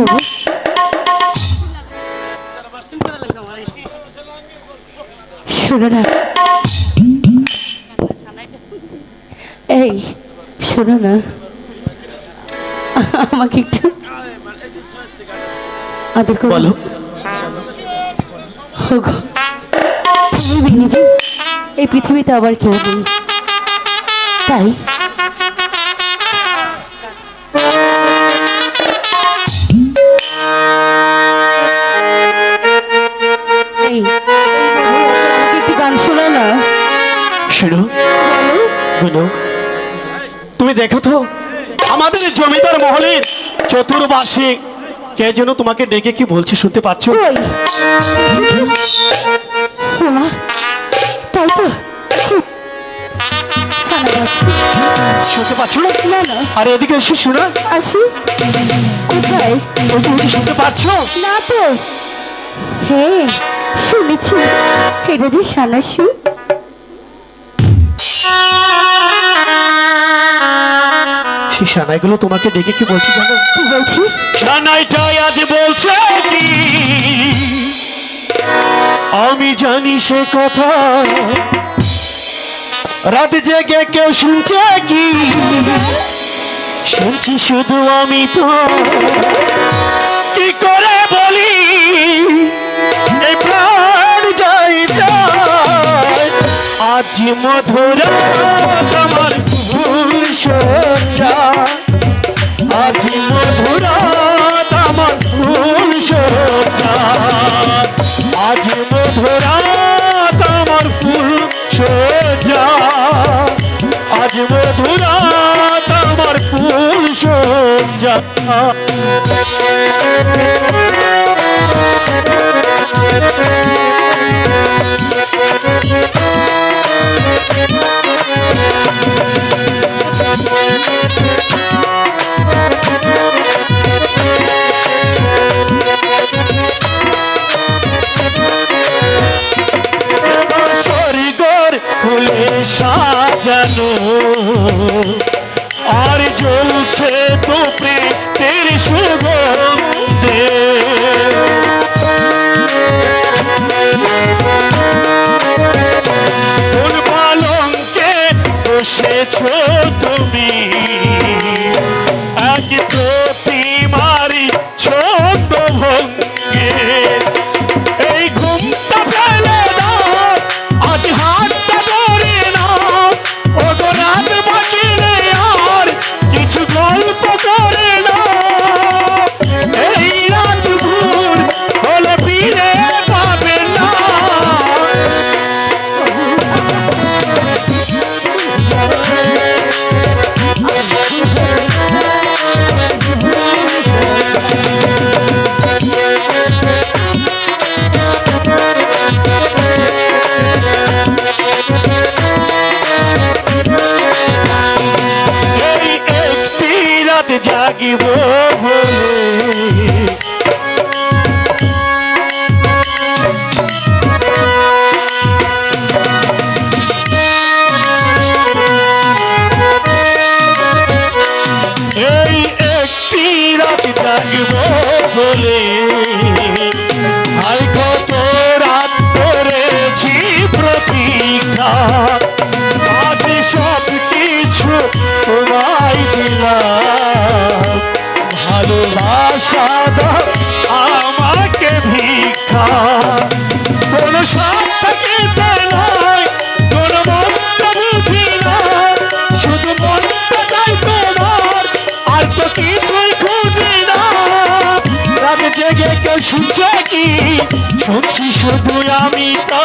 করব শোনো না। এই শোনো না। আমাকে একটু আদর করো। বলো। তুমি বিনি এই পৃথিবীতে আবার কেউ নেই। তাই শুনো। তুমি দেখো তো আমাদের জমিদার মহলের চতুর্পাশে কে যেন তোমাকে ডেকে কি বলছে শুনতে পাচ্ছ? শুনতে পাচ্ছ না? আর এদিকে এসে শোনা। আসি। কোথায়? শুনতে পাচ্ছ? না তো। হ্যাঁ শুনেছি। এটা যে সানাসু। সানাইগুলো তোমাকে ডেকে কি বলছে জানো? কি বলছি। সানাইটাই আজ বলছে কি? আমি জানি সে কথা। রাত জেগে কেউ শুনছে কি? শুনছি শুধু আমি তো। কি করে বলি? এই প্রাণ যাই যায়। আজ মধুর সজ্জা আজ মধুর আমার ফুল সজ্জা। আজ মধুর আমার ফুল সজ্জা আজ মধুর আমার ফুল সজ্জা। সাজানো আর জ্বলছে তো প্রেতের সুগন্ধে। কোন রাত বলে। কত রাত করেছি প্রতীক্ষা আজ সব কিছু তোমায় দিলাম। ভালোবাসা আমাকে ভিক্ষা। কোন সব শুনছে শুধু আমি তা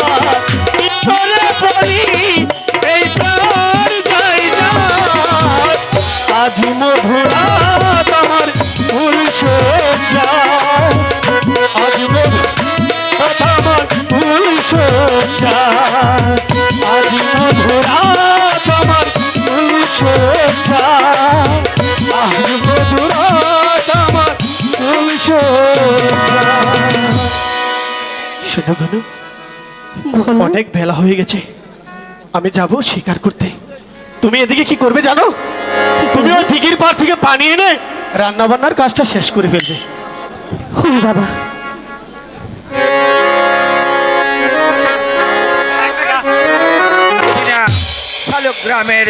গনু অনেক বেলা হয়ে গেছে। আমি যাব শিকার করতে। তুমি এদিকে কি করবে জানো? তুমি ওই দিঘির পার থেকে পানি এনে রান্না বান্নার কাজটা শেষ করে ফেলবে। বাবা। গ্রামের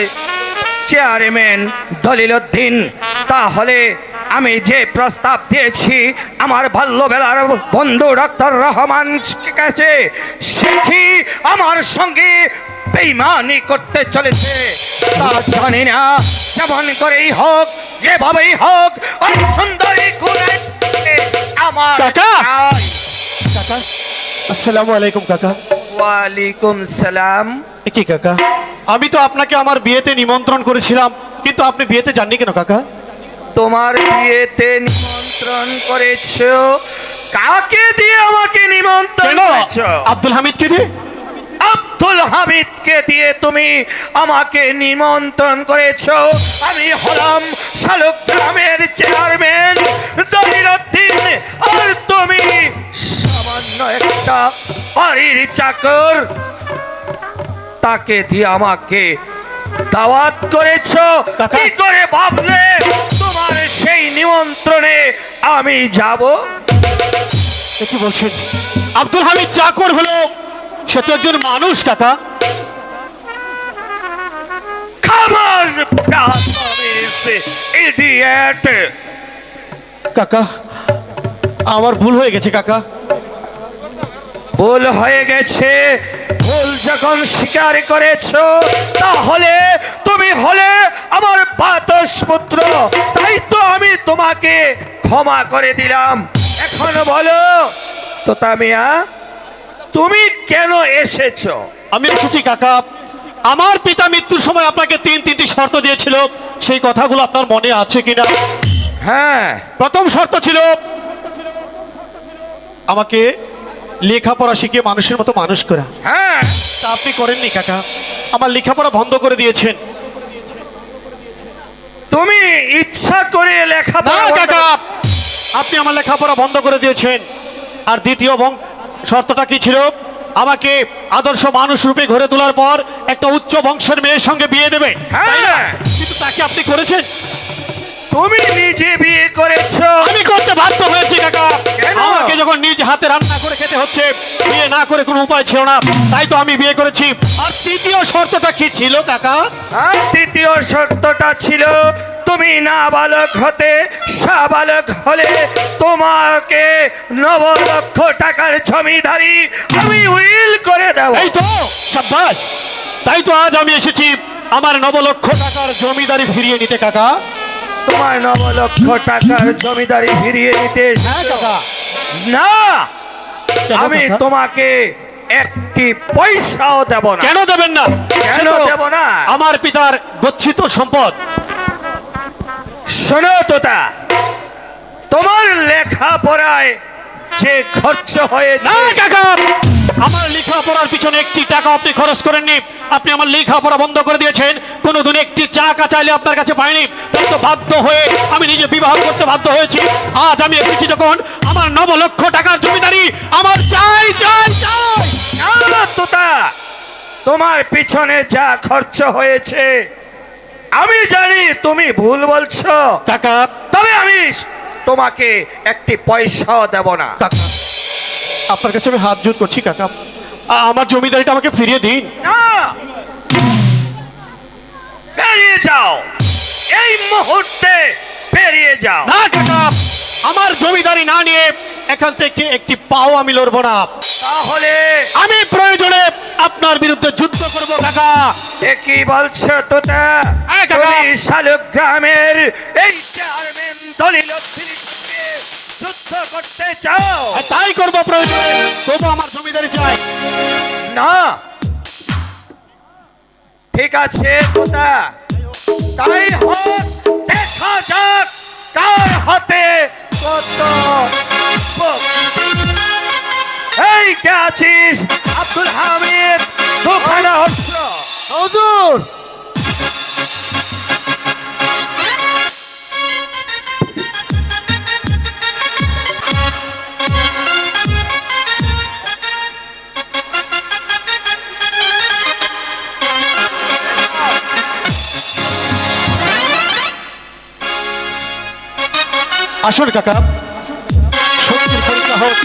চেয়ারম্যান দলিল উদ্দিন তাহলে আমি যে প্রস্তাব দিয়েছি আমার বাল্যবেলার বন্ধু ডক্টর রহমান কাছে কি আমার সঙ্গে বেইমানি করতে চলেছে। তা জানি না যেমন করেই হোক যেভাবেই হোক ওই সুন্দরী আমার কাকা! আসসালামু আলাইকুম কাকা। ওয়ালাইকুম সালাম। কি কাকা? আমি তো আপনাকে আমার বিয়েতে নিমন্ত্রণ করেছিলাম কিন্তু আপনি বিয়েতে যাননি কেন কাকা? তোমার বিয়েতে নিমন্ত্রণ করেছ? কাকে দিয়ে আমাকে নিমন্ত্রণ করেছ? আব্দুল হামিদকে দিয়ে? আব্দুল হামিদকে দিয়ে তুমি আমাকে নিমন্ত্রণ করেছ? আমি হলাম শালুক গ্রামের চেয়ারম্যান দলিলউদ্দিন আর তুমি সামান্য একটা বাড়ির চাকর। তাকে দিয়ে আমাকে দাওয়াত করেছ। কি করে ভাবলে? তোমার সেই নিমন্ত্রণে আমি যাব। কি বলছেন আব্দুল হামিদ চাকর হলো সে তো একজন মানুষ কাকা। খামাস কাকা আমার ভুল হয়ে গেছে কাকা। ভুল হয়ে গেছে ভুল যখন স্বীকার করেছ তাহলে তুমি হলে আমার বাতস পুত্র তাই তো আমি তোমাকে ক্ষমা করে দিলাম। এখন বলো তোতা মিয়া তুমি কেন এসেছ? আমি এসেছি কাকা আমার পিতা মৃত্যুর সময় আপনাকে তিন তিনটি শর্ত দিয়েছিল। সেই কথাগুলো আপনার মনে আছে কিনা? হ্যাঁ। প্রথম শর্ত ছিল আমাকে লেখাপড়া শিখিয়ে মানুষের মতো মানুষ করা। হ্যাঁ। তা আপনি করেননি কাকা? আমার লেখাপড়া বন্ধ করে দিয়েছেন। তুমি ইচ্ছা করে লেখাপড়া কাকা! আপনি আমার লেখাপড়া বন্ধ করে দিয়েছেন। আর দ্বিতীয় বং- শর্তটা কি ছিল? আমাকে আদর্শ মানুষ রূপে গড়ে তোলার পর একটা উচ্চ বংশের মেয়ের সঙ্গে বিয়ে দেবে। হ্যাঁ। কিন্তু তাকে আপনি করেছেন? তুমি নিজে বিয়ে করেছ। হাতে রান্না করে খেতে হচ্ছে। বিয়ে না করে কোনো উপায় ছিল না। তাই তো আমি বিয়ে করেছি। আর তৃতীয় শর্তটা কি ছিল কাকা? আর তৃতীয় শর্তটা ছিল তুমি না বালক হতে সাবালক হলে তোমাকে নব লক্ষ টাকার জমিদারি আমি উইল করে দেব। এই তো সাব্বাস। তাই তো আজ আমি এসেছি আমার নব লক্ষ টাকার জমিদারি ফিরিয়ে নিতে কাকা। তোমার নব লক্ষ টাকার জমিদারি ফিরিয়ে নিতে হ্যাঁ। কাকা। না আমি তোমাকে একটি পয়সাও দেব না। কেন দেবেন না? কেন দেব না? আমার পিতার গচ্ছিত সম্পদ। শোনো তোতা তোমার লেখা পড়ায় যে খরচ হয়ে যায় কাকা! আমার লেখাপড়ার পিছনে একটি টাকা আপনি খরচ করেননি। আপনি আমার লেখাপড়া বন্ধ করে দিয়েছেন। কোনোদিন একটি টাকা চাইলে আপনার কাছে পাইনি। তাই তো বাধ্য হয়ে আমি নিজে বিবাহ করতে বাধ্য হয়েছি। আজ আমি এসেছি যখন আমার নব লক্ষ টাকার জমিদারি আমার চাই চাই চাই। তোমার পিছনে যা খরচ হয়েছে আমি জানি তুমি ভুল বলছো। টাকা তবে আমি তোমাকে একটি পয়সাও দেব না। কাকা। আপনার কাছে আমি হাত জোর করছি কাকা। আমার জমিদারিটা আমাকে ফিরিয়ে দিন। না! বেরিয়ে যাও। এই মুহূর্তে বেরিয়ে যাও। না কাকা আমার জমিদারি না নিয়ে এখান থেকে একটি পাও আমি লড়বো না। তাহলে আমি প্রয়োজনে আপনার বিরুদ্ধে যুদ্ধ করব কাকা। এ কি বলছো তোতা। তুমি শালুক গ্রামের এই চেয়ারম্যান দলিল যুদ্ধ করতে চাও? তাই করব প্রয়োজনে তবু আমার জমিদারি চাই। না। ঠিক আছে তোতা তাই হোক দেখা যাক কার হাতে কত। এই কে আছিস? আব্দুল হামিদ দুখানা অস্ত্র। হুজুর আসুন কাকা। শক্তির পরীক্ষা হোক।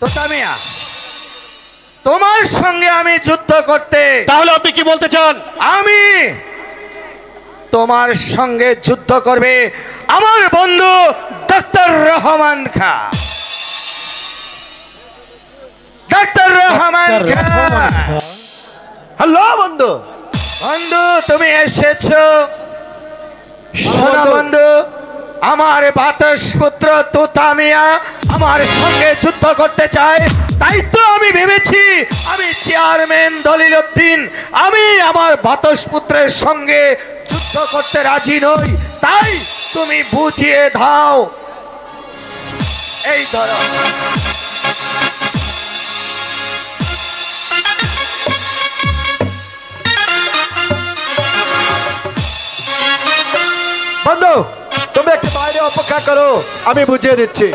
তোতামিয়া তোমার সঙ্গে আমি যুদ্ধ করতে তাহলে আপনি কি বলতে চান? আমি তোমার সঙ্গে যুদ্ধ করবে আমার বন্ধু ডাক্তার রহমান খা। ডাক্তার রহমান হ্যালো বন্ধু। বন্ধু তুমি এসেছ। শোনো বন্ধু। আমার বাতাস পুত্র তুতামিয়া আমার সঙ্গে যুদ্ধ করতে চায়। তাই তো আমি ভেবেছি আমি চেয়ারম্যান দলিল উদ্দিন আমি আমার বাতাস পুত্রের সঙ্গে যুদ্ধ করতে রাজি নই। তাই তুমি বুঝিয়ে দাও। এই ধরো। বন্ধু, তুমি একটু বাইরে অপেক্ষা করো, আমি বুঝিয়ে দিচ্ছি।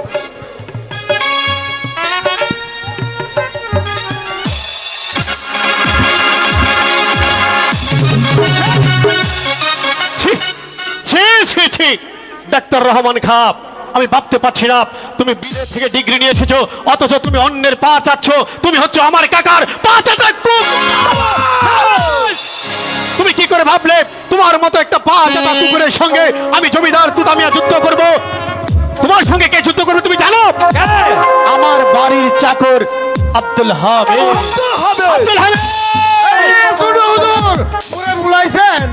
ডাক্তার রহমান খাপ আমি ভাবতে পারছি না, তুমি বিদেশ থেকে ডিগ্রি নিয়ে এসেছ, অথচ তুমি অন্যের পা চাচ্ছ, তুমি হচ্ছে আমার কাকার পা চাটা তুমি কি করে ভাবলে? তোমার মতো একটা পা চাটা কুকুরের সঙ্গে। আমি জমিদার তুতামিয়া যুদ্ধ করব। তোমার সঙ্গে কে যুদ্ধ করবে তুমি জানো? আমার বাড়ির চাকর আব্দুল হামিদ। আব্দুল হামিদ! বুলাইছেন।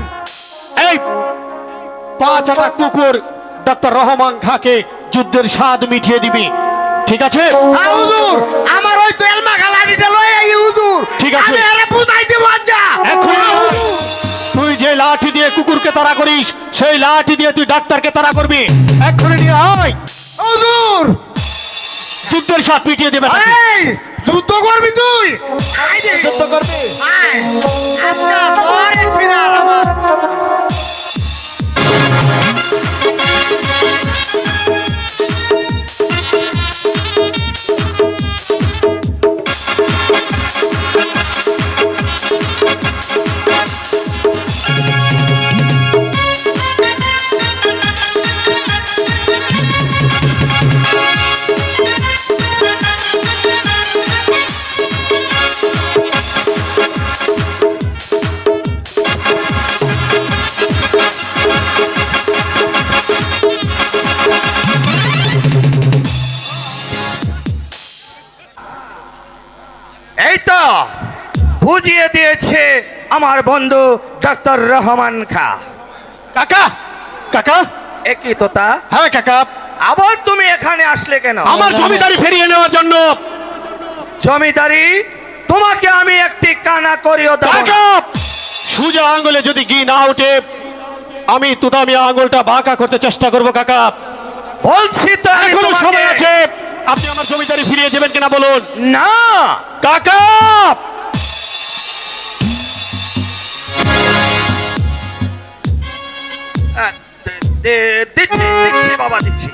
এই কুকুর ডাক্তার রহমান খাকে যুদ্ধের স্বাদ মিটিয়ে দিবি। ঠিক আছে? হুজুর আমার ওই তেল মাখা লাঠিটা লই আই হুজুর। ঠিক আছে। আমি আরে বুঝাইতে বাঞ্জা এখন তুই যে লাঠি দিয়ে কুকুরকে তাড়া করিস সেই লাঠি দিয়ে তুই ডাক্তারকে তাড়া করবি। এক্ষুনি নিয়ে আয়। হুজুর! যুদ্ধের স্বাদ মিটিয়ে দেবে? এই যুদ্ধ করবি তুই? যুদ্ধ করবি? আজকে তোর ফিনাল আমার। তো বুঝিয়ে দিয়েছে আমার বন্ধু ডাক্তার রহমান খা। কাকা কাকা? একই তোতা হ্যাঁ কাকা। আবার তুমি এখানে আসলে কেন? আমার জমিদারি ফিরিয়ে নেওয়ার জন্য। জমিদারি তোমাকে আমি একটি কানা করিও। সুজা আঙ্গুলে যদি ঘি না ওঠে আমি তুতামি আঙ্গুলটা বাঁকা করতে চেষ্টা করব কাকা। বলছি তো এখনও সময় আছে। আপনি আমার জমিদারি ফিরিয়ে দেবেন কিনা বলুন। না। কাকা! দিচ্ছি দিচ্ছি বাবা দিচ্ছি।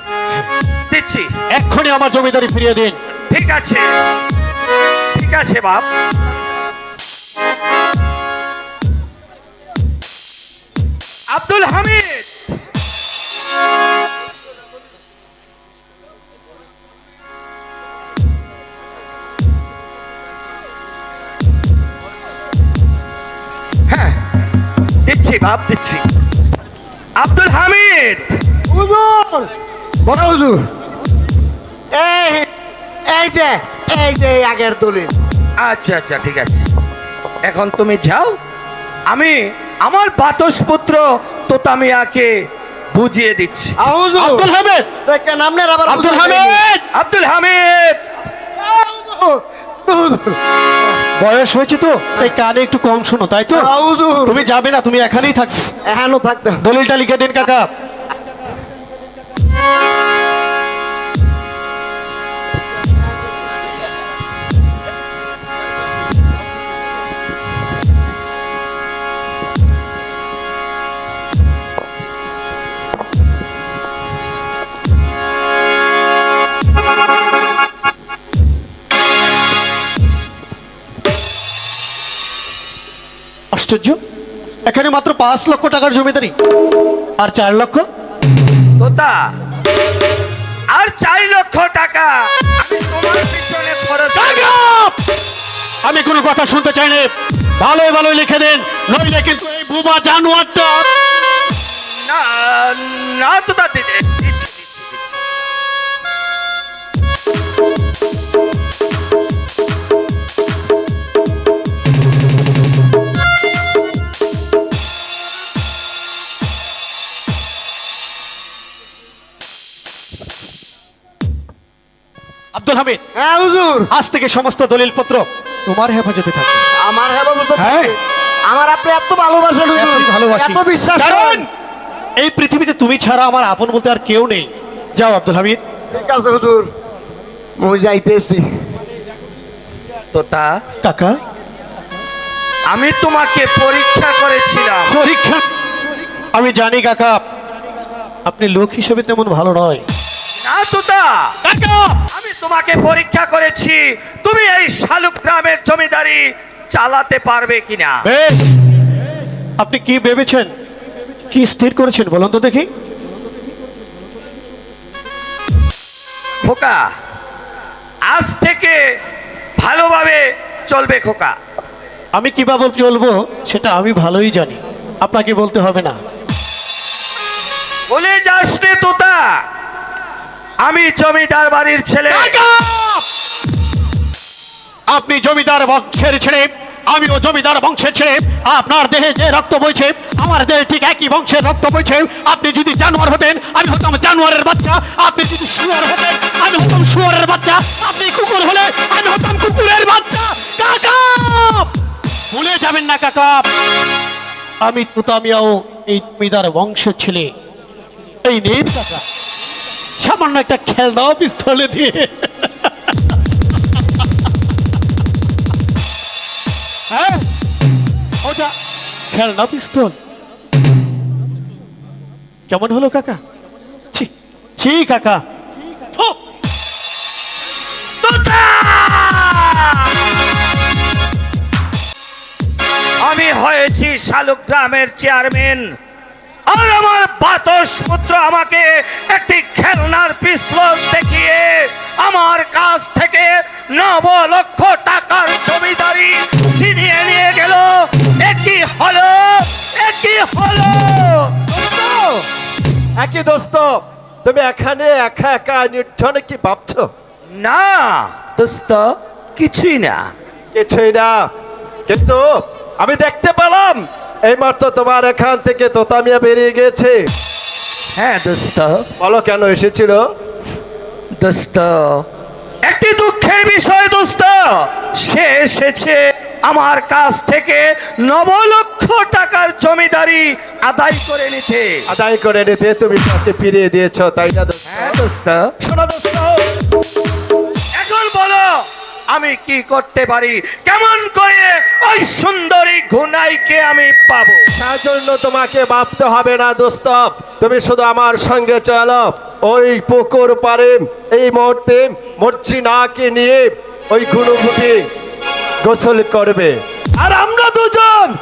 দিচ্ছি। এক্ষুনি আমার জমিদারি ফিরিয়ে দিন। ঠিক আছে। ঠিক আছে বাপ। আব্দুল হামিদ। হ্যাঁ দিচ্ছি বাপ দিচ্ছি। আব্দুল হামিদ। হুজুর। বড় হুজুর। এই এই যে এই যে এই আগের দলিল। আচ্ছা আচ্ছা ঠিক আছে। এখন তুমি যাও। আমি আমার বাতসপুত্র তোতামিয়াকে বুঝিয়ে দিচ্ছি। হুজুর। আব্দুল হামিদ। দেখেন আপনার আবার আব্দুল হামিদ। আব্দুল হামিদ। বয়স হয়েছে তো তাই কানে একটু কম শোনো তাই তো? তুমি যাবে না তুমি এখানেই থাকবে। এখানেও থাকতে দলিলটা লিখে দিন কাকা। আশ্চর্য? এখানে মাত্র পাঁচ লক্ষ টাকার জমিদারি আর চার লক্ষ? তোতা আর চার লক্ষ টাকা। আমি তোমার পিছনে খরচ আমি কোনো কথা শুনতে চাই না। ভালোই ভালোই লিখে দেন। নইলে কিন্তু এই বুবা জানোয়ারটা না না তোতা দিদি দিচ্ছি, আব্দুল হামিদ হ্যাঁ হুজুর। আজ থেকে সমস্ত দলিল পত্র তোমার হেফাজতে থাকবে। আমার হেফাজত হ্যাঁ। আমার আপনি এত ভালোবাসেন হুজুর। ভালোবাসি। এত বিশ্বাস করেন। এই পৃথিবীতে তুমি ছাড়া আমার আপন বলতে আর কেউ নেই। যাও আব্দুল হামিদ। ঠিক আছে হুজুর। মুই যাইতেছি। তোতা কাকা? আমি তোমাকে পরীক্ষা করেছিলাম। পরীক্ষা? আমি জানি কাকা। আপনি লোক হিসেবে তেমন ভালো নয়। না তোতা কাকা আমি তোমাকে পরীক্ষা করেছি তুমি এই শালুক গ্রামের জমিদারি চালাতে পারবে কিনা? বেশ। আপনি কি ভেবেছেন? কি স্থির করেছেন বলুন তো দেখি। খোকা আজ থেকে ভালোভাবে চলবে খোকা। আমি কীভাবে চলবো সেটা আমি ভালোই জানি। আপনাকে বলতে হবে না। বলে যাস রে তোতা। আমি জমিদার বাড়ির ছেলে! আপনি জমিদার বংশের ছেলে, আমিও জমিদার বংশের ছেলে। আপনার দেহে যে রক্ত বইছে, আমার দেহে ঠিক একই বংশের রক্ত বইছে। আপনি যদি জানোয়ার হতেন, আমি হতাম জানোয়ারের বাচ্চা। আপনি যদি শুয়ার হতেন, আমি হতাম শুয়ারের বাচ্চা। আপনি কুকুর হলে, আমি হতাম কুকুরের বাচ্চা। কাকা! ভুলে যাবেন না, কাকা। আমি তুতামিয়াও এই জমিদার বংশের ছেলে। এই নেই কাকা। সামান্য একটা খেলনাও পিস্তলে দিয়ে। হ্যাঁ? ওটা খেলনা পিস্তল। কেমন হলো কাকা? ছি কাকা! আমি হয়েছি শালুক গ্রামের চেয়ারম্যান। আর আমার বাতস পুত্র আমাকে একটি খেলনার পিস্তল দেখিয়ে আমার কাছ থেকে নব লক্ষ টাকার জমিদারি ছিনিয়ে নিয়ে গেল। একই হলো একই হলো। একই দোস্ত তুমি এখানে একা একা নির্জনে কি ভাবছ? না দোস্ত কিছুই না। কিছুই না। কিন্তু আমি দেখতে পেলাম। এই মাত্র তোমার এখান থেকে তোতামিয়া বেরিয়ে গেছে হ্যাঁ দোস্ত। বলো কেন এসেছিল? দোস্ত একটি দুঃখের বিষয় দোস্ত। সে এসেছে আমার কাছ থেকে নব লক্ষ টাকার জমিদারি আদায় করে নিতে। আদায় করে নিতে তুমি তাকে ফিরিয়ে দিয়েছ তাই না দোস্ত? হ্যাঁ দোস্ত। শোনো দোস্ত। এখন বলো আমি কি করতে পারি? কেমন করে ওই সুন্দরী ঘুনাইকে আমি পাবো? তার জন্য তোমাকে ভাবতে হবে না দোস্ত। তুমি শুধু আমার সঙ্গে চলো। ওই পুকুর পারে এই মুহূর্তে মর্চি মর্জিনাকে নিয়ে ওই গুনুগুটি গোসল করবে। আর আমরা দুজন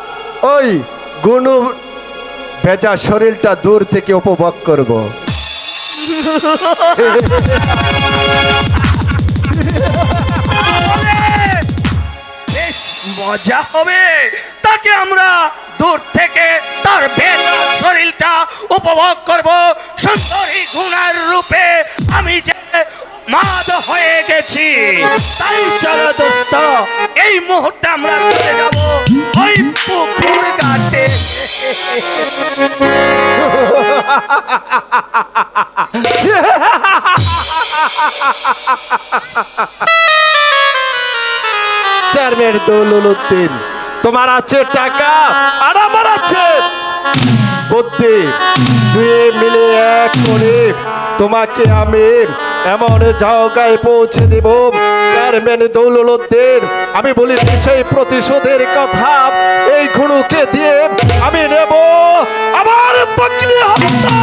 ওই গুনু ভেজা শরীরটা দূর থেকে উপভোগ করব। মজা হবে। তাকে আমরা দূর থেকে তার ভেতর শরীরটা উপভোগ করব। সুন্দরী গুণার রূপে আমি যে মাদ হয়ে গেছি, তাই চলো দোস্ত, এই মুহূর্তে আমরা চলে যাব ওই পুকুর ঘাটে। চেয়ারম্যান দৌললুদ্দিন তোমার আছে টাকা আর আমার আছে বুদ্ধি। মিলে এক তোমাকে আমি এমন জায়গায় পৌঁছে দেব। চেয়ারম্যান দৌললুদ্দিন আমি বলি সেই প্রতিশোধের কথা, এই খুনুকে দিয়ে আমি নেব আমার পত্নী হত্যা